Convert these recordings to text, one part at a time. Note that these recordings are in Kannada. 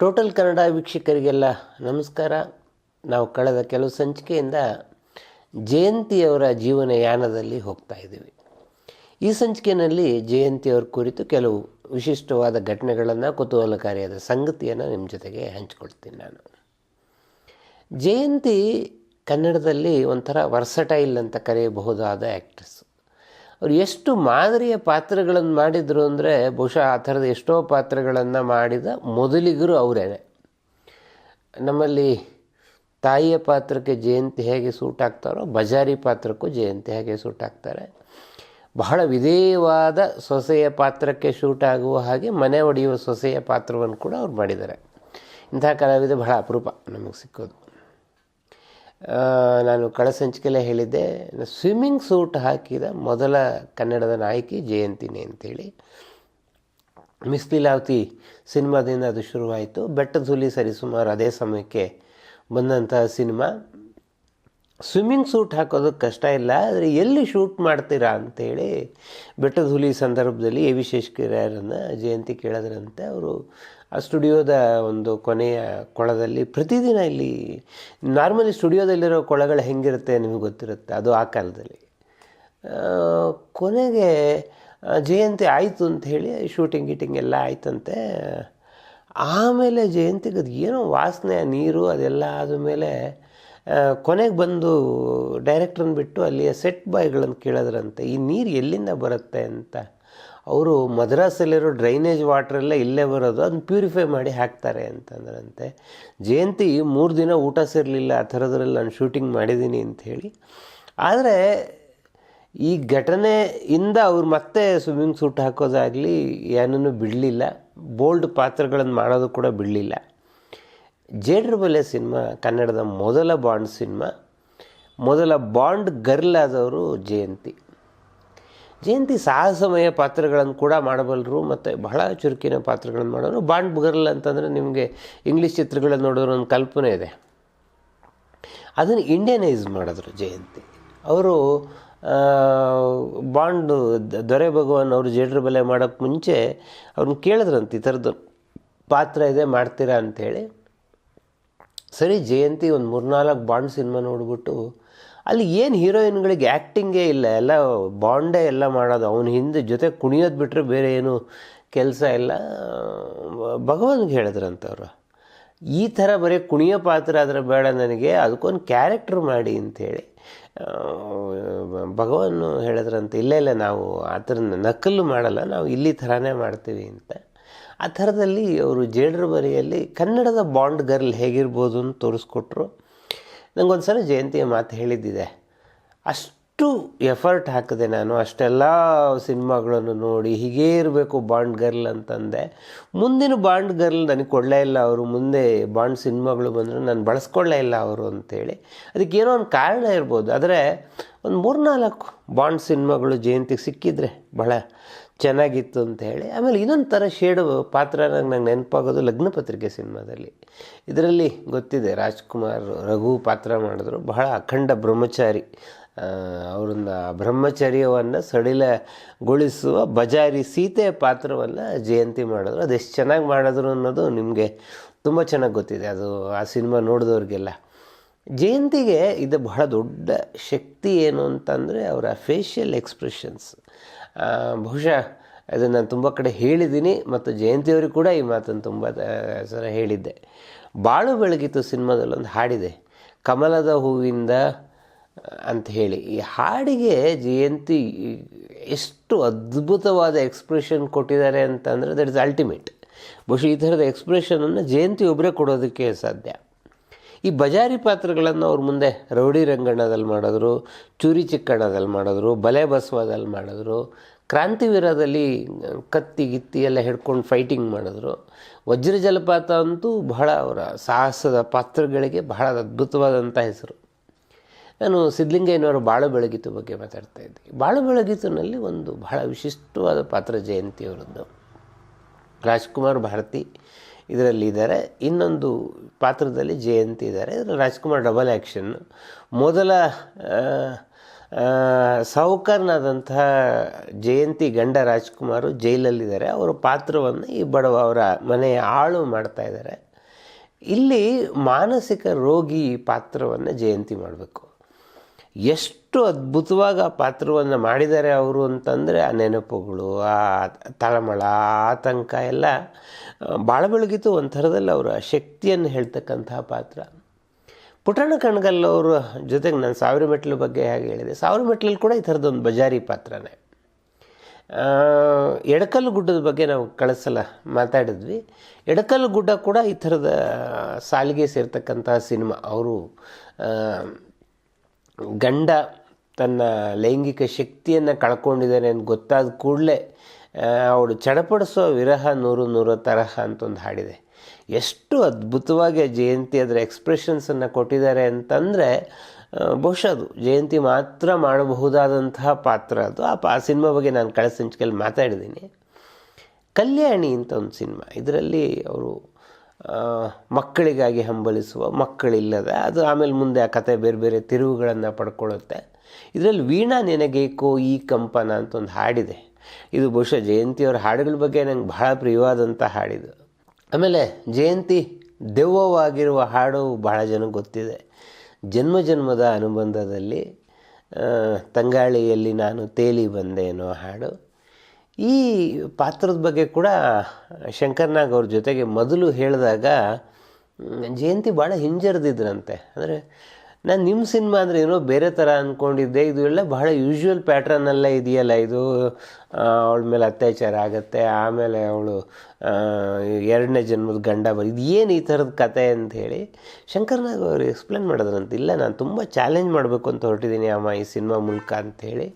ಟೋಟಲ್ ಕನ್ನಡ ವೀಕ್ಷಕರಿಗೆಲ್ಲ ನಮಸ್ಕಾರ. ನಾವು ಕಳೆದ ಕೆಲವು ಸಂಚಿಕೆಯಿಂದ ಜಯಂತಿಯವರ ಜೀವನ ಯಾನದಲ್ಲಿ ಹೋಗ್ತಾ ಇದ್ದೀವಿ. ಈ ಸಂಚಿಕೆಯಲ್ಲಿ ಜಯಂತಿಯವರ ಕುರಿತು ಕೆಲವು ವಿಶಿಷ್ಟವಾದ ಘಟನೆಗಳನ್ನು, ಕುತೂಹಲಕಾರಿಯಾದ ಸಂಗತಿಯನ್ನು ನಿಮ್ಮ ಜೊತೆಗೆ ಹಂಚಿಕೊಳ್ತೀನಿ ನಾನು. ಜಯಂತಿ ಕನ್ನಡದಲ್ಲಿ ಒಂಥರ ವರ್ಸಟೈಲ್ ಅಂತ ಕರೆಯಬಹುದಾದ ಆ್ಯಕ್ಟ್ರೆಸ್ ಅವ್ರು ಎಷ್ಟು ಮಾದರಿಯ ಪಾತ್ರಗಳನ್ನು ಮಾಡಿದರು ಅಂದರೆ ಬಹುಶಃ ಆ ಥರದ ಎಷ್ಟೋ ಪಾತ್ರಗಳನ್ನು ಮಾಡಿದ ಮೊದಲಿಗರು ಅವರೇ. ನಮ್ಮಲ್ಲಿ ತಾಯಿಯ ಪಾತ್ರಕ್ಕೆ ಜಯಂತಿ ಹೇಗೆ ಸೂಟ್ ಆಗ್ತಾರೋ, ಬಜಾರಿ ಪಾತ್ರಕ್ಕೂ ಜಯಂತಿ ಹೇಗೆ ಸೂಟ್ ಆಗ್ತಾರೆ, ಬಹಳ ವಿಧೇಯವಾದ ಸೊಸೆಯ ಪಾತ್ರಕ್ಕೆ ಶೂಟ್ ಆಗುವ ಹಾಗೆ ಮನೆ ಒಡೆಯುವ ಸೊಸೆಯ ಪಾತ್ರವನ್ನು ಕೂಡ ಅವ್ರು ಮಾಡಿದ್ದಾರೆ. ಇಂತಹ ಕಲಾವಿದ ಬಹಳ ಅಪರೂಪ ನಮಗೆ ಸಿಕ್ಕೋದು. ನಾನು ಕಳ ಸಂಚಿಕೆಯಲ್ಲೇ ಹೇಳಿದ್ದೆ ಸ್ವಿಮ್ಮಿಂಗ್ ಸೂಟ್ ಹಾಕಿದ ಮೊದಲ ಕನ್ನಡದ ನಾಯಕಿ ಜಯಂತಿನಿ ಅಂತೇಳಿ. ಮಿಸ್ ಲೀಲಾವತಿ ಸಿನಿಮಾದಿಂದ ಅದು ಶುರುವಾಯಿತು. ಬೆಟ್ಟದ ಹುಲಿ ಸರಿಸುಮಾರು ಅದೇ ಸಮಯಕ್ಕೆ ಬಂದಂತಹ ಸಿನಿಮಾ. ಸ್ವಿಮ್ಮಿಂಗ್ ಸೂಟ್ ಹಾಕೋದಕ್ಕೆ ಕಷ್ಟ ಇಲ್ಲ, ಆದರೆ ಎಲ್ಲಿ ಶೂಟ್ ಮಾಡ್ತೀರಾ ಅಂತೇಳಿ ಬೆಟ್ಟದ ಹುಲಿ ಸಂದರ್ಭದಲ್ಲಿ ಎ ವಿ ಶೇಷಗಿರಿಯರನ್ನು ಜಯಂತಿ ಕೇಳಿದ್ರಂತೆ. ಅವರು ಆ ಸ್ಟುಡಿಯೋದ ಒಂದು ಕೊನೆಯ ಕೊಳದಲ್ಲಿ ಪ್ರತಿದಿನ ಇಲ್ಲಿ ನಾರ್ಮಲಿ ಸ್ಟುಡಿಯೋದಲ್ಲಿರೋ ಕೊಳಗಳು ಹೆಂಗಿರುತ್ತೆ ನಿಮಗೆ ಗೊತ್ತಿರುತ್ತೆ, ಅದು ಆ ಕಾಲದಲ್ಲಿ. ಕೊನೆಗೆ ಜಯಂತಿ ಆಯಿತು ಅಂತ ಹೇಳಿ ಶೂಟಿಂಗ್ ಗೀಟಿಂಗ್ ಎಲ್ಲ ಆಯ್ತಂತೆ. ಆಮೇಲೆ ಜಯಂತಿಗೆ ಅದು ಏನೋ ವಾಸನೆ, ನೀರು ಅದೆಲ್ಲ ಆದಮೇಲೆ ಕೊನೆಗೆ ಬಂದು ಡೈರೆಕ್ಟ್ರನ್ನ ಬಿಟ್ಟು ಅಲ್ಲಿಯ ಸೆಟ್ ಬಾಯ್ಗಳನ್ನು ಕೇಳಿದ್ರಂತೆ, ಈ ನೀರು ಎಲ್ಲಿಂದ ಬರುತ್ತೆ ಅಂತ. ಅವರು ಮದ್ರಾಸಲ್ಲಿರೋ ಡ್ರೈನೇಜ್ ವಾಟ್ರೆಲ್ಲ ಇಲ್ಲೇ ಬರೋದು, ಅದನ್ನ ಪ್ಯೂರಿಫೈ ಮಾಡಿ ಹಾಕ್ತಾರೆ ಅಂತಂದ್ರಂತೆ. ಜಯಂತಿ ಮೂರು ದಿನ ಊಟ ಸೇರಲಿಲ್ಲ, ಆ ಥರದ್ರಲ್ಲಿ ನಾನು ಶೂಟಿಂಗ್ ಮಾಡಿದ್ದೀನಿ ಅಂಥೇಳಿ. ಆದರೆ ಈ ಘಟನೆಯಿಂದ ಅವ್ರು ಮತ್ತೆ ಸ್ವಿಮ್ಮಿಂಗ್ ಸೂಟ್ ಹಾಕೋದಾಗಲಿ ಏನನ್ನು ಬಿಡಲಿಲ್ಲ. ಬೋಲ್ಡ್ ಪಾತ್ರಗಳನ್ನು ಮಾಡೋದು ಕೂಡ ಬಿಡಲಿಲ್ಲ. ಜೇಡ್ರ ಬಲೆ ಸಿನಿಮಾ, ಕನ್ನಡದ ಮೊದಲ ಬಾಂಡ್ ಸಿನಿಮಾ. ಮೊದಲ ಬಾಂಡ್ ಗರ್ಲ್ ಆದವರು ಜಯಂತಿ. ಜಯಂತಿ ಸಾಹಸಮಯ ಪಾತ್ರಗಳನ್ನು ಕೂಡ ಮಾಡಬಲ್ಲರು ಮತ್ತು ಬಹಳ ಚುರುಕಿನ ಪಾತ್ರಗಳನ್ನು ಮಾಡೋರು. ಬಾಂಡ್ ಬುಗರ್ಲ್ ಅಂತಂದರೆ ನಿಮಗೆ ಇಂಗ್ಲೀಷ್ ಚಿತ್ರಗಳನ್ನು ನೋಡಿದ್ರೆ ಒಂದು ಕಲ್ಪನೆ ಇದೆ. ಅದನ್ನು ಇಂಡಿಯನೈಸ್ ಮಾಡಿದ್ರು ಜಯಂತಿ. ಅವರು ಬಾಂಡ್ ದೊರೆ ಭಗವಾನ್ ಅವರು ಜೇಡ್ರ ಬೆಲೆ ಮಾಡೋಕ್ಕೆ ಮುಂಚೆ ಅವ್ರನ್ನ ಕೇಳಿದ್ರಂತೆ, ಈ ಥರದ್ದು ಪಾತ್ರ ಇದೆ, ಮಾಡ್ತೀರಾ? ಅಂಥೇಳಿ ಸರಿ, ಜಯಂತಿ ಒಂದು ಮೂರ್ನಾಲ್ಕು ಬಾಂಡ್ ಸಿನಿಮಾ ನೋಡ್ಬಿಟ್ಟು ಅಲ್ಲಿ ಏನು ಹೀರೋಯಿನ್ಗಳಿಗೆ ಆ್ಯಕ್ಟಿಂಗೇ ಇಲ್ಲ, ಎಲ್ಲ ಬಾಂಡೇ ಎಲ್ಲ ಮಾಡೋದು, ಅವನ ಹಿಂದೆ ಜೊತೆ ಕುಣಿಯೋದು ಬಿಟ್ಟರೆ ಬೇರೆ ಏನು ಕೆಲಸ ಇಲ್ಲ. ಭಗವಾನ್ಗೆ ಹೇಳಿದ್ರಂತವ್ರು, ಈ ಥರ ಬರೀ ಕುಣಿಯೋ ಪಾತ್ರ ಆದರೆ ಬೇಡ ನನಗೆ, ಅದಕ್ಕೊಂದು ಕ್ಯಾರೆಕ್ಟ್ರ್ ಮಾಡಿ ಅಂಥೇಳಿ ಭಗವಾನ್ ಹೇಳಿದ್ರಂತ, ಇಲ್ಲ ಇಲ್ಲ, ನಾವು ಆ ಥರ ನಕಲು ಮಾಡಲ್ಲ, ನಾವು ಇಲ್ಲಿ ಥರನೇ ಮಾಡ್ತೀವಿ ಅಂತ. ಆ ಥರದಲ್ಲಿ ಅವರು ಜೇಡ್ರ ಬರಿಯಲ್ಲಿ ಕನ್ನಡದ ಬಾಂಡ್ ಗರ್ಲ್ ಹೇಗಿರ್ಬೋದು ಅಂತ ತೋರಿಸ್ಕೊಟ್ರು. ನಂಗೊಂದು ಸಲ ಜಯಂತಿಯ ಮಾತು ಹೇಳಿದ್ದಿದೆ. ಅಷ್ಟು ಎಫರ್ಟ್ ಹಾಕಿದೆ ನಾನು. ಅಷ್ಟೆಲ್ಲ ಸಿನಿಮಾಗಳನ್ನು ನೋಡಿ ಹೀಗೇ ಇರಬೇಕು ಬಾಂಡ್ ಗರ್ಲ್ ಅಂತಂದೆ. ಮುಂದಿನ ಬಾಂಡ್ ಗರ್ಲ್ ನನಗೆ ಕೊಡಲೇ ಇಲ್ಲ ಅವರು. ಮುಂದೆ ಬಾಂಡ್ ಸಿನಿಮಾಗಳು ಬಂದರೆ ನಾನು ಬಳಸ್ಕೊಳ್ಳೇ ಇಲ್ಲ ಅವರು ಅಂತೇಳಿ. ಅದಕ್ಕೆ ಏನೋ ಒಂದು ಕಾರಣ ಇರ್ಬೋದು. ಆದರೆ ಒಂದು ಮೂರ್ನಾಲ್ಕು ಬಾಂಡ್ ಸಿನಿಮಾಗಳು ಜಯಂತಿಗೆ ಸಿಕ್ಕಿದ್ರೆ ಬಹಳ ಚೆನ್ನಾಗಿತ್ತು ಅಂತ ಹೇಳಿ. ಆಮೇಲೆ ಇನ್ನೊಂದು ಥರ ಶೇಡು ಪಾತ್ರ ನಂಗೆ ನಂಗೆ ನೆನಪಾಗೋದು ಲಗ್ನಪತ್ರಿಕೆ ಸಿನಿಮಾದಲ್ಲಿ. ಇದರಲ್ಲಿ ಗೊತ್ತಿದೆ, ರಾಜ್ಕುಮಾರ್ ರಘು ಪಾತ್ರ ಮಾಡಿದ್ರು. ಬಹಳ ಅಖಂಡ ಬ್ರಹ್ಮಚಾರಿ. ಅವರನ್ನ ಬ್ರಹ್ಮಚರ್ಯವನ್ನು ಸಡಿಲಗೊಳಿಸುವ ಬಜಾರಿ ಸೀತೆಯ ಪಾತ್ರವನ್ನು ಜಯಂತಿ ಮಾಡಿದ್ರು. ಅದೆಷ್ಟು ಚೆನ್ನಾಗಿ ಮಾಡಿದ್ರು ಅನ್ನೋದು ನಿಮಗೆ ತುಂಬ ಚೆನ್ನಾಗಿ ಗೊತ್ತಿದೆ. ಅದು ಆ ಸಿನಿಮಾ ನೋಡಿದವ್ರಿಗೆಲ್ಲ. ಜಯಂತಿಗೆ ಇದು ಬಹಳ ದೊಡ್ಡ ಶಕ್ತಿ ಏನು ಅಂತಂದರೆ ಅವರ ಫೇಶಿಯಲ್ ಎಕ್ಸ್ಪ್ರೆಷನ್ಸ್ ಬಹುಶಃ ಅದನ್ನು ನಾನು ತುಂಬ ಕಡೆ ಹೇಳಿದ್ದೀನಿ ಮತ್ತು ಜಯಂತಿಯವರು ಕೂಡ ಈ ಮಾತನ್ನು ತುಂಬ ಸಲ ಹೇಳಿದ್ದೆ. ಬಾಳು ಬೆಳಗಿತು ಸಿನಿಮಾದಲ್ಲಿ ಒಂದು ಹಾಡಿದೆ, ಕಮಲದ ಹೂವಿಂದ, ಅಂತ ಹೇಳಿ. ಈ ಹಾಡಿಗೆ ಜಯಂತಿ ಎಷ್ಟು ಅದ್ಭುತವಾದ ಎಕ್ಸ್ಪ್ರೆಷನ್ ಕೊಟ್ಟಿದ್ದಾರೆ ಅಂತಂದರೆ ದಟ್ ಇಸ್ ಅಲ್ಟಿಮೇಟ್ ಬಹುಶಃ ಈ ಥರದ ಎಕ್ಸ್ಪ್ರೆಷನನ್ನು ಜಯಂತಿ ಒಬ್ಬರೇ ಕೊಡೋದಕ್ಕೆ ಸಾಧ್ಯ. ಈ ಬಜಾರಿ ಪಾತ್ರಗಳನ್ನು ಅವ್ರ ಮುಂದೆ ರೌಡಿ ರಂಗಣ್ಣದಲ್ಲಿ ಮಾಡಿದ್ರು, ಚೂರಿ ಚಿಕ್ಕಣ್ಣದಲ್ಲಿ ಮಾಡಿದ್ರು, ಬಲೆ ಬಸವದಲ್ಲಿ ಮಾಡಿದ್ರು ಕ್ರಾಂತಿವೀರದಲ್ಲಿ ಕತ್ತಿ ಗಿತ್ತಿ ಎಲ್ಲ ಹಿಡ್ಕೊಂಡು ಫೈಟಿಂಗ್ ಮಾಡಿದ್ರು. ವಜ್ರ ಜಲಪಾತ ಅಂತೂ ಬಹಳ ಅವರ ಸಾಹಸದ ಪಾತ್ರಗಳಿಗೆ ಬಹಳ ಅದ್ಭುತವಾದಂಥ ಹೆಸರು. ನಾನು ಸಿದ್ಧಲಿಂಗಯ್ಯನವರ ಬಾಳು ಬೆಳಗಿತು ಬಗ್ಗೆ ಮಾತಾಡ್ತಾ ಇದ್ದೆ. ಬಾಳು ಬೆಳಗಿತುನಲ್ಲಿ ಒಂದು ಬಹಳ ವಿಶಿಷ್ಟವಾದ ಪಾತ್ರ ಜಯಂತಿಯವರದ್ದು. ರಾಜ್ಕುಮಾರ್ ಭಾರತಿ ಇದರಲ್ಲಿ ಇದ್ದಾರೆ. ಇನ್ನೊಂದು ಪಾತ್ರದಲ್ಲಿ ಜಯಂತಿ ಇದ್ದಾರೆ. ರಾಜ್ಕುಮಾರ್ ಡಬಲ್ ಆ್ಯಕ್ಷನ್ ಮೊದಲ ಸಾಹುಕಾರನಾದಂತಹ ಜಯಂತಿ ಗಂಡ ರಾಜ್ಕುಮಾರು ಜೈಲಲ್ಲಿದ್ದಾರೆ. ಅವರ ಪಾತ್ರವನ್ನು ಈ ಬಡವ ಅವರ ಮನೆಯ ಆಳು ಮಾಡ್ತಾ ಇದ್ದಾರೆ. ಇಲ್ಲಿ ಮಾನಸಿಕ ರೋಗಿ ಪಾತ್ರವನ್ನು ಜಯಂತಿ ಮಾಡಬೇಕು. ಎಷ್ಟು ಅದ್ಭುತವಾಗಿ ಆ ಪಾತ್ರವನ್ನು ಮಾಡಿದ್ದಾರೆ ಅವರು ಅಂತಂದರೆ, ಆ ನೆನಪುಗಳು, ಆ ತಳಮಳ, ಆತಂಕ ಎಲ್ಲ ಭಾಳ ಬೆಳಗಿತು ಒಂಥರದಲ್ಲಿ ಅವರ ಶಕ್ತಿಯನ್ನು ಹೇಳ್ತಕ್ಕಂತಹ ಪಾತ್ರ. ಪುಟಣ ಅವರ ಜೊತೆಗೆ ನಾನು ಸಾವಿರ ಮೆಟ್ಲು ಬಗ್ಗೆ ಹೇಗೆ ಹೇಳಿದೆ. ಸಾವಿರ ಮೆಟ್ಲಲ್ಲಿ ಕೂಡ ಈ ಥರದೊಂದು ಬಜಾರಿ ಪಾತ್ರನೇ. ಎಡಕಲ್ಲು ಗುಡ್ಡದ ಬಗ್ಗೆ ನಾವು ಕಳಿಸಲ ಮಾತಾಡಿದ್ವಿ. ಎಡಕಲ್ಲು ಗುಡ್ಡ ಕೂಡ ಈ ಥರದ ಸಾಲಿಗೆ ಸೇರ್ತಕ್ಕಂಥ ಸಿನಿಮಾ. ಅವರು ಗಂಡ ತನ್ನ ಲೈಂಗಿಕ ಶಕ್ತಿಯನ್ನು ಕಳ್ಕೊಂಡಿದ್ದಾನೆ ಅಂತ ಗೊತ್ತಾದ ಕೂಡಲೇ ಅವಳು ಚಡಪಡಿಸೋ ವಿರಹ ನೂರು ನೂರು ತರಹ ಅಂತ ಒಂದು ಹಾಡಿದೆ. ಎಷ್ಟು ಅದ್ಭುತವಾಗಿ ಜಯಂತಿ ಅದರ ಎಕ್ಸ್ಪ್ರೆಷನ್ಸನ್ನು ಕೊಟ್ಟಿದ್ದಾರೆ ಅಂತಂದರೆ ಬಹುಶಃ ಅದು ಜಯಂತಿ ಮಾತ್ರ ಮಾಡಬಹುದಾದಂತಹ ಪಾತ್ರ. ಅದು ಆ ಪಾ ಸಿನಿಮಾ ಬಗ್ಗೆ ನಾನು ಕಳೆದ ಸಂಚಿಕೆಯಲ್ಲಿ ಮಾತಾಡಿದ್ದೀನಿ. ಕಲ್ಯಾಣಿ ಅಂತ ಒಂದು ಸಿನಿಮಾ. ಇದರಲ್ಲಿ ಅವರು ಆ, ಮಕ್ಕಳಿಗಾಗಿ ಹಂಬಲಿಸುವ ಮಕ್ಕಳಿಲ್ಲದ ಅದು ಆಮೇಲೆ ಮುಂದೆ ಆ ಕತೆ ಬೇರೆ ಬೇರೆ ತಿರುವುಗಳನ್ನು ಪಡ್ಕೊಳ್ಳುತ್ತೆ. ಇದರಲ್ಲಿ ವೀಣಾ ನೆನಗೇಕೋ ಈ ಕಂಪನ ಅಂತ ಒಂದು ಹಾಡಿದೆ. ಇದು ಬಹುಶಃ ಜಯಂತಿಯವರ ಹಾಡುಗಳ ಬಗ್ಗೆ ನಂಗೆ ಬಹಳ ಪ್ರಿಯವಾದಂಥ ಹಾಡಿದು. ಆಮೇಲೆ ಜಯಂತಿ ದೆವ್ವವಾಗಿರುವ ಹಾಡು ಬಹಳ ಜನಕ್ಕೆ ಗೊತ್ತಿದೆ. ಜನ್ಮ ಜನ್ಮದ ಅನುಬಂಧದಲ್ಲಿ ತಂಗಾಳಿಯಲ್ಲಿ ನಾನು ತೇಲಿ ಬಂದೆ ಅನ್ನೋ ಹಾಡು. ಈ ಪಾತ್ರದ ಬಗ್ಗೆ ಕೂಡ ಶಂಕರ್ನಾಗ್ ಅವ್ರ ಜೊತೆಗೆ ಮೊದಲು ಹೇಳಿದಾಗ ಜಯಂತಿ ಭಾಳ ಹಿಂಜರಿದಿದ್ರಂತೆ. ಅಂದರೆ ನಾನು ನಿಮ್ಮ ಸಿನಿಮಾ ಅಂದರೆ ಏನೋ ಬೇರೆ ಥರ ಅಂದ್ಕೊಂಡಿದ್ದೆ ಇದು ಎಲ್ಲ ಬಹಳ ಯೂಶ್ವಲ್ ಪ್ಯಾಟ್ರನ್ನೆಲ್ಲ ಇದೆಯಲ್ಲ ಇದು. ಅವಳ ಮೇಲೆ ಅತ್ಯಾಚಾರ ಆಗುತ್ತೆ. ಆಮೇಲೆ ಅವಳು ಎರಡನೇ ಜನ್ಮದ ಗಂಡ ಬ, ಇದು ಏನು ಈ ಥರದ ಕತೆ ಅಂತ ಹೇಳಿ ಶಂಕರ್ನಾಗ್ ಅವರು ಎಕ್ಸ್ಪ್ಲೇನ್ ಮಾಡಿದ್ರಂತೆ. ಇಲ್ಲ, ನಾನು ತುಂಬ ಚಾಲೆಂಜ್ ಮಾಡಬೇಕು ಅಂತ ಹೊರಟಿದ್ದೀನಿ ಅಮ್ಮ ಈ ಸಿನಿಮಾ ಮೂಲಕ ಅಂಥೇಳಿ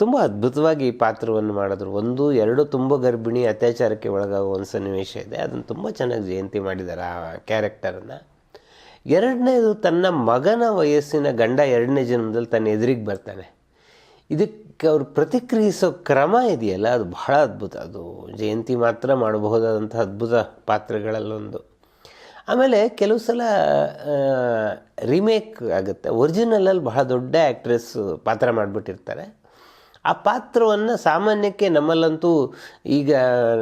ತುಂಬ ಅದ್ಭುತವಾಗಿ ಈ ಪಾತ್ರವನ್ನು ಮಾಡಿದ್ರು. ಒಂದು, ಎರಡು ತುಂಬ ಗರ್ಭಿಣಿ ಅತ್ಯಾಚಾರಕ್ಕೆ ಒಳಗಾಗುವ ಒಂದು ಸನ್ನಿವೇಶ ಇದೆ. ಅದನ್ನು ತುಂಬ ಚೆನ್ನಾಗಿ ಜಯಂತಿ ಮಾಡಿದ್ದಾರೆ ಆ ಕ್ಯಾರೆಕ್ಟರನ್ನು ಎರಡನೇದು ತನ್ನ ಮಗನ ವಯಸ್ಸಿನ ಗಂಡ ಎರಡನೇ ಜನ್ಮದಲ್ಲಿ ತನ್ನ ಎದುರಿಗೆ ಬರ್ತಾನೆ. ಇದಕ್ಕೆ ಅವ್ರು ಪ್ರತಿಕ್ರಿಯಿಸೋ ಕ್ರಮ ಇದೆಯಲ್ಲ? ಅದು ಬಹಳ ಅದ್ಭುತ. ಅದು ಜಯಂತಿ ಮಾತ್ರ ಮಾಡಬಹುದಾದಂಥ ಅದ್ಭುತ ಪಾತ್ರಗಳಲ್ಲೊಂದು ಆಮೇಲೆ ಕೆಲವು ಸಲ ರಿಮೇಕ್ ಆಗುತ್ತೆ. ಒರಿಜಿನಲಲ್ಲಿ ಬಹಳ ದೊಡ್ಡ ಆ್ಯಕ್ಟ್ರೆಸ್ ಪಾತ್ರ ಮಾಡಿಬಿಟ್ಟಿರ್ತಾರೆ. ಆ ಪಾತ್ರವನ್ನು ಸಾಮಾನ್ಯಕ್ಕೆ ನಮ್ಮಲ್ಲಂತೂ ಈಗ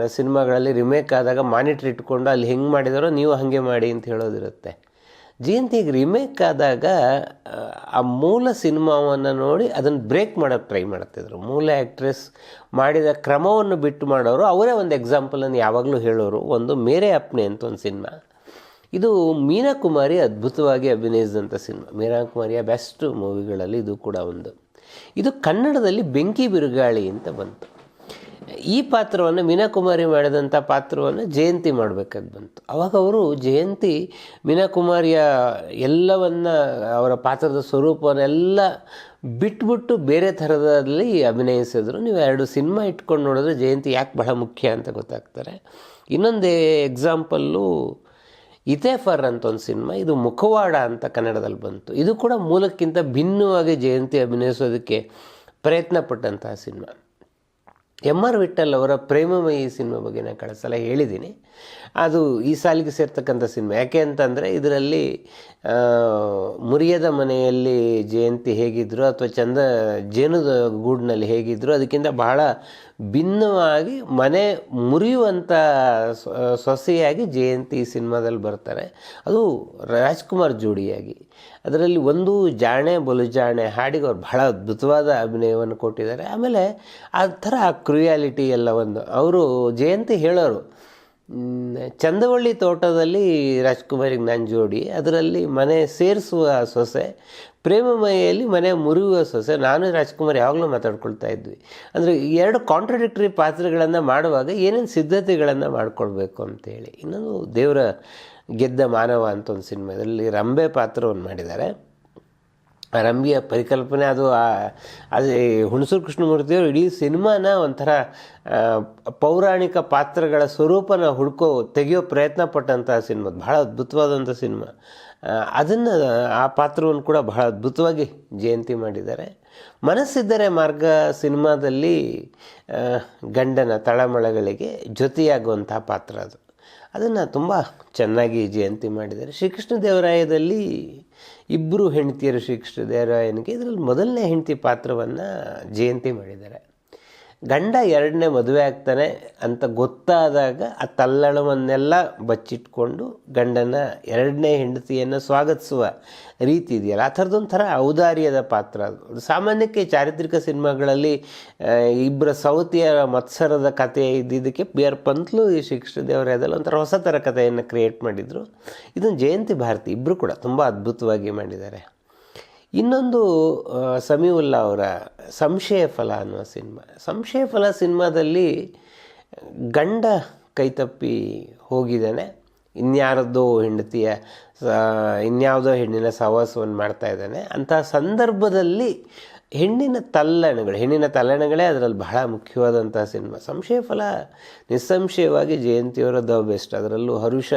ಸಿನಿಮಾಗಳಲ್ಲಿ ರಿಮೇಕ್ ಆದಾಗ ಮಾನಿಟ್ರ್ ಇಟ್ಕೊಂಡು ಅಲ್ಲಿ ಹೆಂಗೆ ಮಾಡಿದಾರೋ ನೀವು ಹಾಗೆ ಮಾಡಿ ಅಂತ ಹೇಳೋದಿರುತ್ತೆ. ಜಯಂತಿಗೆ ರಿಮೇಕ್ ಆದಾಗ ಆ, ಮೂಲ ಸಿನಿಮಾವನ್ನು ನೋಡಿ ಅದನ್ನು ಬ್ರೇಕ್ ಮಾಡೋಕ್ಕೆ ಟ್ರೈ ಮಾಡ್ತಿದ್ರು. ಮೂಲ ಆ್ಯಕ್ಟ್ರೆಸ್ ಮಾಡಿದ ಕ್ರಮವನ್ನು ಬಿಟ್ಟು ಮಾಡೋರು ಅವರೇ ಒಂದು ಎಕ್ಸಾಂಪಲನ್ನು ಯಾವಾಗಲೂ ಹೇಳೋರು. ಒಂದು ಮೇರೆ ಅಪ್ನೆ ಅಂತ ಒಂದು ಸಿನಿಮಾ. ಇದು ಮೀನಾಕುಮಾರಿ ಅದ್ಭುತವಾಗಿ ಅಭಿನಯಿಸಿದಂಥ ಸಿನಿಮಾ. ಮೀನಾಕುಮಾರಿಯ ಬೆಸ್ಟ್ ಮೂವಿಗಳಲ್ಲಿ ಇದು ಕೂಡ ಒಂದು. ಇದು ಕನ್ನಡದಲ್ಲಿ ಬೆಂಕಿ ಬಿರುಗಾಳಿ ಅಂತ ಬಂತು. ಈ ಪಾತ್ರವನ್ನು ಮೀನಾಕುಮಾರಿ ಮಾಡಿದಂಥ ಪಾತ್ರವನ್ನು ಜಯಂತಿ ಮಾಡಬೇಕಾಗಿ ಬಂತು. ಅವಾಗ ಅವರು ಜಯಂತಿ ಮೀನಾಕುಮಾರಿಯ ಎಲ್ಲವನ್ನ, ಅವರ ಪಾತ್ರದ ಸ್ವರೂಪವನ್ನೆಲ್ಲ ಬಿಟ್ಬಿಟ್ಟು ಬೇರೆ ಥರದಲ್ಲಿ ಅಭಿನಯಿಸಿದ್ರು. ನೀವು ಎರಡು ಸಿನಿಮಾ ಇಟ್ಕೊಂಡು ನೋಡಿದ್ರೆ ಜಯಂತಿ ಯಾಕೆ ಬಹಳ ಮುಖ್ಯ ಅಂತ ಗೊತ್ತಾಗ್ತಾರೆ. ಇನ್ನೊಂದೇ ಎಕ್ಸಾಂಪಲ್ಲು ಇತೇಫರ್ ಅಂತ ಒಂದು ಸಿನಿಮಾ, ಇದು ಮುಖವಾಡ ಅಂತ ಕನ್ನಡದಲ್ಲಿ ಬಂತು. ಇದು ಕೂಡ ಮೂಲಕ್ಕಿಂತ ಭಿನ್ನವಾಗಿ ಜಯಂತಿ ಅಭಿನಯಿಸೋದಕ್ಕೆ ಪ್ರಯತ್ನ ಪಟ್ಟಂತಹ ಸಿನಿಮಾ. ಎಂ ಆರ್ ವಿಠಲ್ ಅವರ ಪ್ರೇಮಮಯಿ ಸಿನಿಮಾ ಬಗ್ಗೆ ನಾನು ಕಳೆದ ಸಲ ಹೇಳಿದ್ದೀನಿ. ಅದು ಈ ಸಾಲಿಗೆ ಸೇರ್ತಕ್ಕಂಥ ಸಿನಿಮಾ. ಯಾಕೆ ಅಂತಂದರೆ ಇದರಲ್ಲಿ ಮುರಿಯದ ಮನೆಯಲ್ಲಿ ಜಯಂತಿ ಹೇಗಿದ್ರು ಅಥವಾ ಚಂದ ಜೇನುದ ಗೂಡಿನಲ್ಲಿ ಹೇಗಿದ್ರು ಅದಕ್ಕಿಂತ ಬಹಳ ಭಿನ್ನವಾಗಿ ಮನೆ ಮುರಿಯುವಂಥ ಸೊಸೆಯಾಗಿ ಜಯಂತಿ ಸಿನಿಮಾದಲ್ಲಿ ಬರ್ತಾರೆ. ಅದು ರಾಜ್ಕುಮಾರ್ ಜೋಡಿಯಾಗಿ. ಅದರಲ್ಲಿ ಒಂದು ಜಾಣೆ, ಬಲು ಜಾಣೆ ಹಾಡಿಗೆ ಅವ್ರು ಬಹಳ ಅದ್ಭುತವಾದ ಅಭಿನಯವನ್ನು ಕೊಟ್ಟಿದ್ದಾರೆ. ಆಮೇಲೆ ಆ ಥರ ಕ್ರಿಯಾಲಿಟಿ ಎಲ್ಲ ಒಂದು. ಅವರು ಜಯಂತಿ ಹೇಳೋರು. ಚಂದವಳ್ಳಿ ತೋಟದಲ್ಲಿ ರಾಜ್ಕುಮಾರಿಗೆ ನಾನು ಜೋಡಿ, ಅದರಲ್ಲಿ ಮನೆ ಸೇರಿಸುವ ಸೊಸೆ ಪ್ರೇಮಮಯಲ್ಲಿ ಮನೆ ಮುರಿಯುವ ಸೊಸೆ ನಾನು ರಾಜ್ಕುಮಾರ್ ಯಾವಾಗಲೂ ಮಾತಾಡ್ಕೊಳ್ತಾ ಇದ್ವಿ. ಅಂದರೆ ಎರಡು ಕಾಂಟ್ರಡಿಕ್ಟರಿ ಪಾತ್ರಗಳನ್ನು ಮಾಡುವಾಗ ಏನೇನು ಸಿದ್ಧತೆಗಳನ್ನು ಮಾಡಿಕೊಳ್ಬೇಕು ಅಂತೇಳಿ. ಇನ್ನೊಂದು ದೇವರ ಗೆದ್ದ ಮಾನವ ಅಂತ ಒಂದು ಸಿನಿಮಾದಲ್ಲಿ ರಂಬೆ ಪಾತ್ರವನ್ನು ಮಾಡಿದ್ದಾರೆ. ಆ ರಂಬಿಯ ಪರಿಕಲ್ಪನೆ ಅದು ಅದು ಹುಣಸೂರು ಕೃಷ್ಣಮೂರ್ತಿಯವರು ಇಡೀ ಸಿನಿಮಾನ ಒಂಥರ ಪೌರಾಣಿಕ ಪಾತ್ರಗಳ ಸ್ವರೂಪನ ಹುಡ್ಕೋ, ತೆಗೆಯೋ ಪ್ರಯತ್ನ ಪಟ್ಟಂತಹ ಸಿನಿಮಾ. ಬಹಳ ಅದ್ಭುತವಾದಂಥ ಸಿನಿಮಾ. ಅದನ್ನು, ಆ ಪಾತ್ರವನ್ನು ಕೂಡ ಬಹಳ ಅದ್ಭುತವಾಗಿ ಜಯಂತಿ ಮಾಡಿದ್ದಾರೆ. ಮನಸ್ಸಿದ್ದರೆ ಮಾರ್ಗ ಸಿನಿಮಾದಲ್ಲಿ ಗಂಡನ ತಳಮಳಗಳಿಗೆ ಜೊತೆಯಾಗುವಂಥ ಪಾತ್ರ ಅದು. ಅದನ್ನು ತುಂಬ ಚೆನ್ನಾಗಿ ಜಯಂತಿ ಮಾಡಿದ್ದಾರೆ. ಶ್ರೀಕೃಷ್ಣ ದೇವರಾಯದಲ್ಲಿ ಇಬ್ಬರು ಹೆಂಡತಿಯರು ಶ್ರೀಕೃಷ್ಣ ದೇವರಾಯನಿಗೆ ಇದರಲ್ಲಿ ಮೊದಲನೇ ಹೆಂಡತಿ ಪಾತ್ರವನ್ನು ಜಯಂತಿ ಮಾಡಿದ್ದಾರೆ. ಗಂಡ ಎರಡನೇ ಮದುವೆ ಆಗ್ತಾನೆ ಅಂತ ಗೊತ್ತಾದಾಗ ಆ ತಲ್ಲಣವನ್ನೆಲ್ಲ ಬಚ್ಚಿಟ್ಕೊಂಡು ಗಂಡನ ಎರಡನೇ ಹೆಂಡತಿಯನ್ನು ಸ್ವಾಗತಿಸುವ ರೀತಿ ಇದೆಯಲ್ಲ. ಆ ಥರದೊಂಥರ ಔದಾರ್ಯದ ಪಾತ್ರ. ಅದು ಸಾಮಾನ್ಯಕ್ಕೆ ಚಾರಿತ್ರಿಕ ಸಿನಿಮಾಗಳಲ್ಲಿ ಇಬ್ಬರ ಸೌತಿಯ ಮತ್ಸರದ ಕಥೆ ಇದ್ದಿದ್ದಕ್ಕೆ ಪಿ ಆರ್ ಪಂತ್ಲು ಈ ಶ್ರೀಕೃಷ್ಣದೇವರ ಅದೆಲ್ಲ ಒಂಥರ ಹೊಸ ಥರ ಕಥೆಯನ್ನು ಕ್ರಿಯೇಟ್ ಮಾಡಿದರು. ಇದನ್ನು ಜಯಂತಿ ಭಾರತಿ ಇಬ್ಬರು ಕೂಡ ತುಂಬ ಅದ್ಭುತವಾಗಿ ಮಾಡಿದ್ದಾರೆ. ಇನ್ನೊಂದು ಸಮೀವುಲ್ಲಾ ಅವರ ಸಂಶಯ ಫಲ ಅನ್ನುವ ಸಿನಿಮಾ. ಸಂಶಯ ಫಲ ಸಿನಿಮಾದಲ್ಲಿ ಗಂಡ ಕೈತಪ್ಪಿ ಹೋಗಿದ್ದಾನೆ. ಇನ್ಯಾರದ್ದೋ ಹೆಂಡತಿಯ ಇನ್ಯಾವುದೋ ಹೆಣ್ಣಿನ ಸಹವಾಸವನ್ನು ಮಾಡ್ತಾ ಇದ್ದಾನೆ. ಅಂಥ ಸಂದರ್ಭದಲ್ಲಿ ಹೆಣ್ಣಿನ ತಲ್ಲಣಗಳು, ಹೆಣ್ಣಿನ ತಲ್ಲಣಗಳೇ ಅದರಲ್ಲಿ ಬಹಳ ಮುಖ್ಯವಾದಂಥ ಸಿನಿಮಾ. ಸಂಶಯ ಫಲ, ನಿಸ್ಸಂಶಯವಾಗಿ ಜಯಂತಿಯವರ ದ ಬೆಸ್ಟ್. ಅದರಲ್ಲೂ ಹರುಷ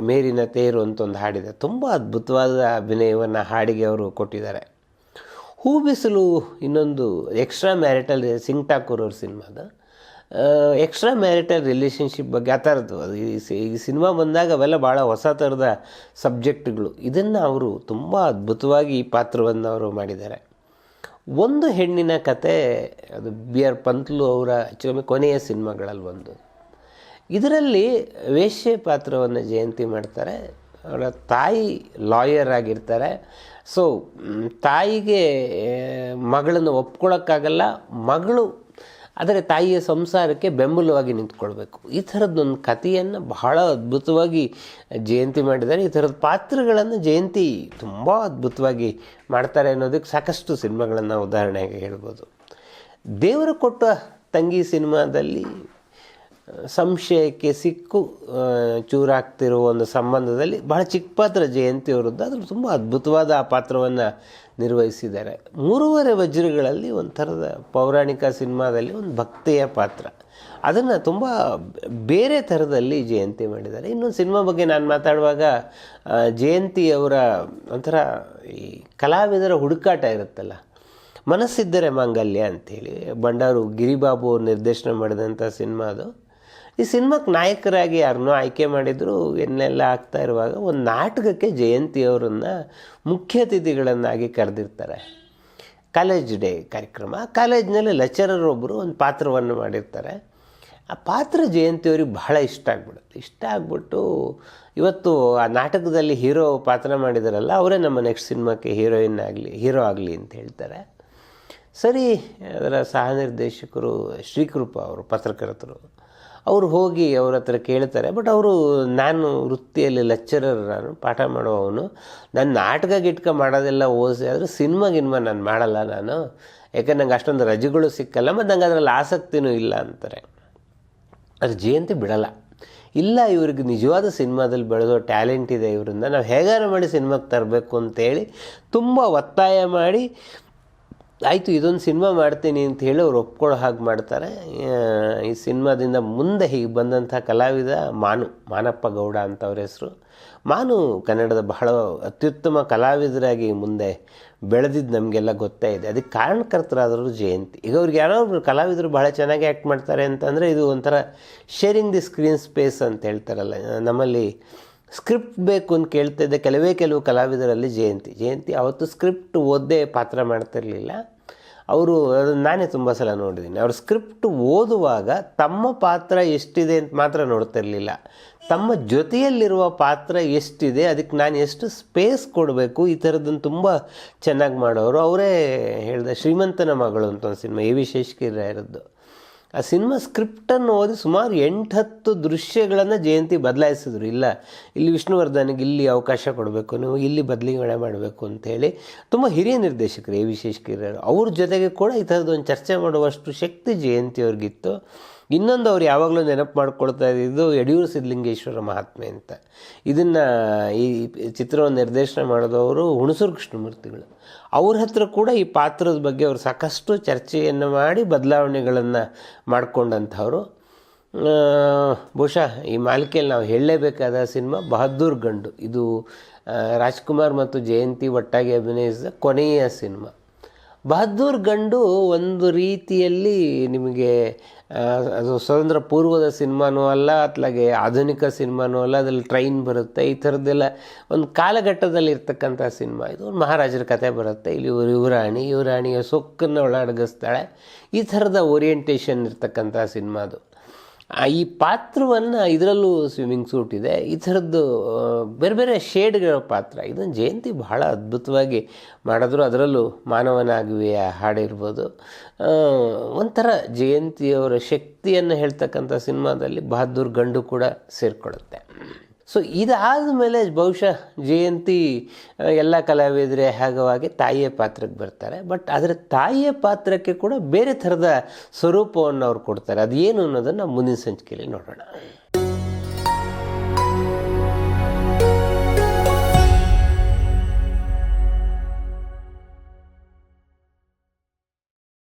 ಮೇರಿನ ತೇರು ಅಂತ ಒಂದು ಹಾಡಿದೆ. ತುಂಬ ಅದ್ಭುತವಾದ ಅಭಿನಯವನ್ನು ಹಾಡಿಗೆ ಅವರು ಕೊಟ್ಟಿದ್ದಾರೆ. ಹೂ ಬಿಸಿಲು ಇನ್ನೊಂದು ಎಕ್ಸ್ಟ್ರಾ ಮ್ಯಾರಿಟಲ್ ಸಿಂಗ್ ಠಾಕೂರ್ ಅವ್ರ ಸಿನಿಮಾದ ಎಕ್ಸ್ಟ್ರಾ ಮ್ಯಾರಿಟಲ್ ರಿಲೇಷನ್ಶಿಪ್ ಬಗ್ಗೆ, ಆ ಥರದ್ದು. ಅದು ಈ ಸಿನಿಮಾ ಬಂದಾಗ ಅವೆಲ್ಲ ಭಾಳ ಹೊಸ ಥರದ ಸಬ್ಜೆಕ್ಟ್ಗಳು. ಇದನ್ನು ಅವರು ತುಂಬ ಅದ್ಭುತವಾಗಿ ಈ ಪಾತ್ರವನ್ನು ಅವರು ಮಾಡಿದ್ದಾರೆ. ಒಂದು ಹೆಣ್ಣಿನ ಕತೆ, ಅದು ಬಿ ಆರ್ ಪಂತ್ಲು ಅವರ ಆ್ಯಕ್ಚುಲಿ ಕೊನೆಯ ಸಿನಿಮಾಗಳಲ್ಲಿ ಒಂದು. ಇದರಲ್ಲಿ ವೇಶ್ಯೆ ಪಾತ್ರವನ್ನು ಜಯಂತಿ ಮಾಡ್ತಾರೆ. ಅವರ ತಾಯಿ ಲಾಯರ್ ಆಗಿರ್ತಾರೆ. ಸೊ ತಾಯಿಗೆ ಮಗಳನ್ನು ಒಪ್ಕೊಳ್ಳೋಕ್ಕಾಗಲ್ಲ ಮಗಳು ಆದರೆ ತಾಯಿಯ ಸಂಸಾರಕ್ಕೆ ಬೆಂಬಲವಾಗಿ ನಿಂತ್ಕೊಳ್ಬೇಕು. ಈ ಥರದ್ದೊಂದು ಕಥೆಯನ್ನು ಬಹಳ ಅದ್ಭುತವಾಗಿ ಜಯಂತಿ ಮಾಡಿದ್ದಾರೆ. ಈ ಥರದ ಪಾತ್ರಗಳನ್ನು ಜಯಂತಿ ತುಂಬ ಅದ್ಭುತವಾಗಿ ಮಾಡ್ತಾರೆ ಅನ್ನೋದಕ್ಕೆ ಸಾಕಷ್ಟು ಸಿನಿಮಾಗಳನ್ನು ಉದಾಹರಣೆಯಾಗಿ ಹೇಳ್ಬೋದು. ದೇವರು ಕೊಟ್ಟ ತಂಗಿ ಸಿನಿಮಾದಲ್ಲಿ ಸಂಶಯಕ್ಕೆ ಸಿಕ್ಕು ಚೂರಾಗ್ತಿರುವ ಒಂದು ಸಂಬಂಧದಲ್ಲಿ ಬಹಳ ಚಿಕ್ಕ ಪಾತ್ರ ಜಯಂತಿ ಅವರದ್ದು ಅದ್ರ ತುಂಬ ಅದ್ಭುತವಾದ ಆ ಪಾತ್ರವನ್ನು ನಿರ್ವಹಿಸಿದ್ದಾರೆ. ಮೂರುವರೆ ವಜ್ರಗಳಲ್ಲಿ ಒಂಥರದ ಪೌರಾಣಿಕ ಸಿನಿಮಾದಲ್ಲಿ ಒಂದು ಭಕ್ತಿಯ ಪಾತ್ರ. ಅದನ್ನು ತುಂಬ ಬೇರೆ ಥರದಲ್ಲಿ ಜಯಂತಿ ಮಾಡಿದ್ದಾರೆ. ಇನ್ನೊಂದು ಸಿನಿಮಾ ಬಗ್ಗೆ ನಾನು ಮಾತಾಡುವಾಗ ಜಯಂತಿ ಅವರ ಒಂಥರ ಈ ಕಲಾವಿದರ ಹುಡುಕಾಟ ಇರುತ್ತಲ್ಲ. ಮನಸ್ಸಿದ್ದರೆ ಮಾಂಗಲ್ಯ ಅಂಥೇಳಿ, ಬಂಡಾರು ಗಿರಿಬಾಬು ನಿರ್ದೇಶನ ಮಾಡಿದಂಥ ಸಿನಿಮಾ ಅದು. ಈ ಸಿನಿಮಾಕ್ಕೆ ನಾಯಕರಾಗಿ ಯಾರನ್ನೋ ಆಯ್ಕೆ ಮಾಡಿದ್ರು ಎನ್ನೆಲ್ಲ ಆಗ್ತಾ ಇರುವಾಗ ಒಂದು ನಾಟಕಕ್ಕೆ ಜಯಂತಿ ಅವರನ್ನು ಮುಖ್ಯ ಅತಿಥಿಗಳನ್ನಾಗಿ ಕರೆದಿರ್ತಾರೆ. ಕಾಲೇಜ್ ಡೇ ಕಾರ್ಯಕ್ರಮ. ಕಾಲೇಜ್ನಲ್ಲಿ ಲೆಕ್ಚರರ್ ಒಬ್ಬರು ಒಂದು ಪಾತ್ರವನ್ನು ಮಾಡಿರ್ತಾರೆ. ಆ ಪಾತ್ರ ಜಯಂತಿ ಅವ್ರಿಗೆ ಬಹಳ ಇಷ್ಟ ಆಗ್ಬಿಡುತ್ತೆ. ಇಷ್ಟ ಆಗ್ಬಿಟ್ಟು ಇವತ್ತು ಆ ನಾಟಕದಲ್ಲಿ ಹೀರೋ ಪಾತ್ರ ಮಾಡಿದಾರಲ್ಲ, ಅವರೇ ನಮ್ಮ ನೆಕ್ಸ್ಟ್ ಸಿನಿಮಾಕ್ಕೆ ಹೀರೋಯಿನ್ ಆಗಲಿ, ಹೀರೋ ಆಗಲಿ ಅಂತ ಹೇಳ್ತಾರೆ. ಸರಿ, ಅದರ ಸಹ ನಿರ್ದೇಶಕರು ಶ್ರೀಕೃಪ ಅವರು, ಪತ್ರಕರ್ತರು. ಅವರು ಹೋಗಿ ಅವ್ರ ಹತ್ರ ಕೇಳ್ತಾರೆ. ಬಟ್ ಅವರು, ನಾನು ವೃತ್ತಿಯಲ್ಲಿ ಲೆಕ್ಚರರ್ ನಾನು ಪಾಠ ಮಾಡುವವನು. ನಾನು ನಾಟಕ ಗಿಟ್ಕ ಮಾಡೋದೆಲ್ಲ ಓದಿಸಿ ಆದರೂ ಸಿನಿಮಾ ಗಿನ್ಮಾ ನಾನು ಮಾಡಲ್ಲ ನಾನು. ಯಾಕಂದ್ರೆ ನಂಗೆ ಅಷ್ಟೊಂದು ರಜೆಗಳು ಸಿಕ್ಕಲ್ಲ ಮತ್ತು ನಂಗೆ ಅದರಲ್ಲಿ ಆಸಕ್ತಿನೂ ಇಲ್ಲ ಅಂತಾರೆ. ಅದು ಜಯಂತಿ ಬಿಡಲ್ಲ. ಇಲ್ಲ, ಇವ್ರಿಗೆ ನಿಜವಾದ ಸಿನಿಮಾದಲ್ಲಿ ಬೆಳೆದೋ ಟ್ಯಾಲೆಂಟ್ ಇದೆ ಇವರಿಂದ. ನಾವು ಹೇಗಾರು ಮಾಡಿ ಸಿನಿಮಾಗೆ ತರಬೇಕು ಅಂತೇಳಿ ತುಂಬ ಒತ್ತಾಯ ಮಾಡಿ ಆಯಿತು, ಇದೊಂದು ಸಿನಿಮಾ ಮಾಡ್ತೀನಿ ಅಂತ ಹೇಳಿ ಅವ್ರು ಒಪ್ಕೊಳ್ಳೋ ಹಾಗೆ ಮಾಡ್ತಾರೆ. ಈ ಸಿನಿಮಾದಿಂದ ಮುಂದೆ ಹೀಗೆ ಬಂದಂಥ ಕಲಾವಿದ ಮಾನು, ಮಾನಪ್ಪ ಗೌಡ ಅಂತ ಅವ್ರ ಹೆಸರು. ಮಾನು ಕನ್ನಡದ ಬಹಳ ಅತ್ಯುತ್ತಮ ಕಲಾವಿದರಾಗಿ ಮುಂದೆ ಬೆಳೆದಿದ್ದು ನಮಗೆಲ್ಲ ಗೊತ್ತೇ ಇದೆ. ಅದಕ್ಕೆ ಕಾರಣಕರ್ತರಾದರು ಜಯಂತಿ. ಈಗ ಅವ್ರಿಗೆ ಯಾರೋ ಒಬ್ಬರು ಕಲಾವಿದರು ಬಹಳ ಚೆನ್ನಾಗಿ ಆ್ಯಕ್ಟ್ ಮಾಡ್ತಾರೆ ಅಂತಂದರೆ ಇದು ಒಂಥರ ಶೇರಿಂಗ್ ದಿ ಸ್ಕ್ರೀನ್ ಸ್ಪೇಸ್ ಅಂತ ಹೇಳ್ತಾರಲ್ಲ, ನಮ್ಮಲ್ಲಿ ಸ್ಕ್ರಿಪ್ಟ್ ಬೇಕು ಅಂತ ಕೇಳ್ತಾ ಇದ್ದ ಕೆಲವೇ ಕೆಲವು ಕಲಾವಿದರಲ್ಲಿ ಜಯಂತಿ. ಜಯಂತಿ ಅವತ್ತು ಸ್ಕ್ರಿಪ್ಟ್ ಓದದೇ ಪಾತ್ರ ಮಾಡ್ತಿರಲಿಲ್ಲ. ಅವರು ಅದನ್ನು ನಾನೇ ತುಂಬ ಸಲ ನೋಡಿದ್ದೀನಿ. ಅವರು ಸ್ಕ್ರಿಪ್ಟ್ ಓದುವಾಗ ತಮ್ಮ ಪಾತ್ರ ಎಷ್ಟಿದೆ ಅಂತ ಮಾತ್ರ ನೋಡ್ತಿರಲಿಲ್ಲ. ತಮ್ಮ ಜೊತೆಯಲ್ಲಿರುವ ಪಾತ್ರ ಎಷ್ಟಿದೆ, ಅದಕ್ಕೆ ನಾನು ಎಷ್ಟು ಸ್ಪೇಸ್ ಕೊಡಬೇಕು, ಈ ಥರದ್ದನ್ನು ತುಂಬ ಚೆನ್ನಾಗಿ ಮಾಡೋರು. ಅವರೇ ಹೇಳಿದ ಶ್ರೀಮಂತನ ಮಗಳು ಅಂತ ಒಂದು ಸಿನಿಮಾ, ಎ ವಿ ಶೇಷಗಿರಿ ರಾಯರದ್ದು ಆ ಸಿನಿಮಾ ಸ್ಕ್ರಿಪ್ಟನ್ನು ಓದಿ ಸುಮಾರು ಎಂಟು ಹತ್ತು ದೃಶ್ಯಗಳನ್ನು ಜಯಂತಿ ಬದಲಾಯಿಸಿದ್ರು. ಇಲ್ಲ, ಇಲ್ಲಿ ವಿಷ್ಣುವರ್ಧನಿಗೆ ಇಲ್ಲಿ ಅವಕಾಶ ಕೊಡಬೇಕು, ನೀವು ಇಲ್ಲಿ ಬದಲಿಗಣೆ ಮಾಡಬೇಕು ಅಂತೇಳಿ ತುಂಬ ಹಿರಿಯ ನಿರ್ದೇಶಕರು ಎ ವಿಶೇಷಕಿರರು ಅವ್ರ ಜೊತೆಗೆ ಕೂಡ ಈ ಥರದ್ದು ಒಂದು ಚರ್ಚೆ ಮಾಡುವಷ್ಟು ಶಕ್ತಿ ಜಯಂತಿ ಅವ್ರಿಗಿತ್ತು. ಇನ್ನೊಂದು ಅವ್ರು ಯಾವಾಗಲೂ ನೆನಪು ಮಾಡ್ಕೊಳ್ತಾ ಇದ್ದಿದ್ದು ಯಡಿಯೂರು ಸಿದ್ಧಲಿಂಗೇಶ್ವರ ಮಹಾತ್ಮೆ ಅಂತ. ಇದನ್ನು ಈ ಚಿತ್ರವನ್ನು ನಿರ್ದೇಶನ ಮಾಡಿದವರು ಹುಣಸೂರು ಕೃಷ್ಣಮೂರ್ತಿಗಳು. ಅವ್ರ ಹತ್ರ ಕೂಡ ಈ ಪಾತ್ರದ ಬಗ್ಗೆ ಅವರು ಸಾಕಷ್ಟು ಚರ್ಚೆಯನ್ನು ಮಾಡಿ ಬದಲಾವಣೆಗಳನ್ನು ಮಾಡಿಕೊಂಡಂಥವ್ರು. ಬಹುಶಃ ಈ ಮಾಲಿಕೆಯಲ್ಲಿ ನಾವು ಹೇಳಲೇಬೇಕಾದ ಸಿನಿಮಾ ಬಹದ್ದೂರ್ ಗಂಡು. ಇದು ರಾಜ್ಕುಮಾರ್ ಮತ್ತು ಜಯಂತಿ ಒಟ್ಟಾಗಿ ಅಭಿನಯಿಸಿದ ಕೊನೆಯ ಸಿನಿಮಾ. ಬಹದ್ದೂರ್ ಗಂಡು ಒಂದು ರೀತಿಯಲ್ಲಿ ನಿಮಗೆ ಅದು ಸ್ವತಂತ್ರ ಪೂರ್ವದ ಸಿನಿಮಾನೂ ಅಲ್ಲ, ಅತ್ಲಾಗೆ ಆಧುನಿಕ ಸಿನಿಮಾನೂ ಅಲ್ಲ, ಅದರಲ್ಲಿ ಟ್ರೈನ್ ಬರುತ್ತೆ, ಈ ಥರದ್ದೆಲ್ಲ ಒಂದು ಕಾಲಘಟ್ಟದಲ್ಲಿ ಇರ್ತಕ್ಕಂಥ ಸಿನಿಮಾ. ಇದು ಮಹಾರಾಜರ ಕತೆ ಬರುತ್ತೆ. ಇಲ್ಲಿ ಇವರು ಯುವರಾಣಿ, ಯುವರಾಣಿಯ ಸೊಕ್ಕನ್ನು ಒಳಗಡಿಸ್ತಾಳೆ ಈ ಥರದ ಓರಿಯೆಂಟೇಷನ್ ಇರ್ತಕ್ಕಂಥ ಸಿನಿಮಾ ಅದು. ಈ ಪಾತ್ರವನ್ನು ಇದರಲ್ಲೂ ಸ್ವಿಮ್ಮಿಂಗ್ ಸೂಟ್ ಇದೆ. ಈ ಥರದ್ದು ಬೇರೆ ಬೇರೆ ಶೇಡ್ಗಳ ಪಾತ್ರ. ಇದನ್ನು ಜಯಂತಿ ಬಹಳ ಅದ್ಭುತವಾಗಿ ಮಾಡಿದ್ರು. ಅದರಲ್ಲೂ ಮಾನವನಾಗುವೆಯ ಹಾಡಿರ್ಬೋದು ಒಂಥರ ಜಯಂತಿಯವರ ಶಕ್ತಿಯನ್ನು ಹೇಳ್ತಕ್ಕಂಥ ಸಿನಿಮಾದಲ್ಲಿ ಬಹದ್ದೂರ್ ಗಂಡು ಕೂಡ ಸೇರಿಕೊಳ್ಳುತ್ತೆ. ಸೊ ಇದಾದ ಮೇಲೆ ಬಹುಶಃ ಜಯಂತಿ ಎಲ್ಲ ಕಲಾವಿದರೆ ಹಾಗವಾಗಿ ತಾಯಿಯ ಪಾತ್ರಕ್ಕೆ ಬರ್ತಾರೆ. ಬಟ್ ಅದರ ತಾಯಿಯ ಪಾತ್ರಕ್ಕೆ ಕೂಡ ಬೇರೆ ಥರದ ಸ್ವರೂಪವನ್ನು ಅವ್ರು ಕೊಡ್ತಾರೆ. ಅದು ಏನು ಅನ್ನೋದನ್ನು ಮುಂದಿನ ಸಂಚಿಕೆಯಲ್ಲಿ ನೋಡೋಣ.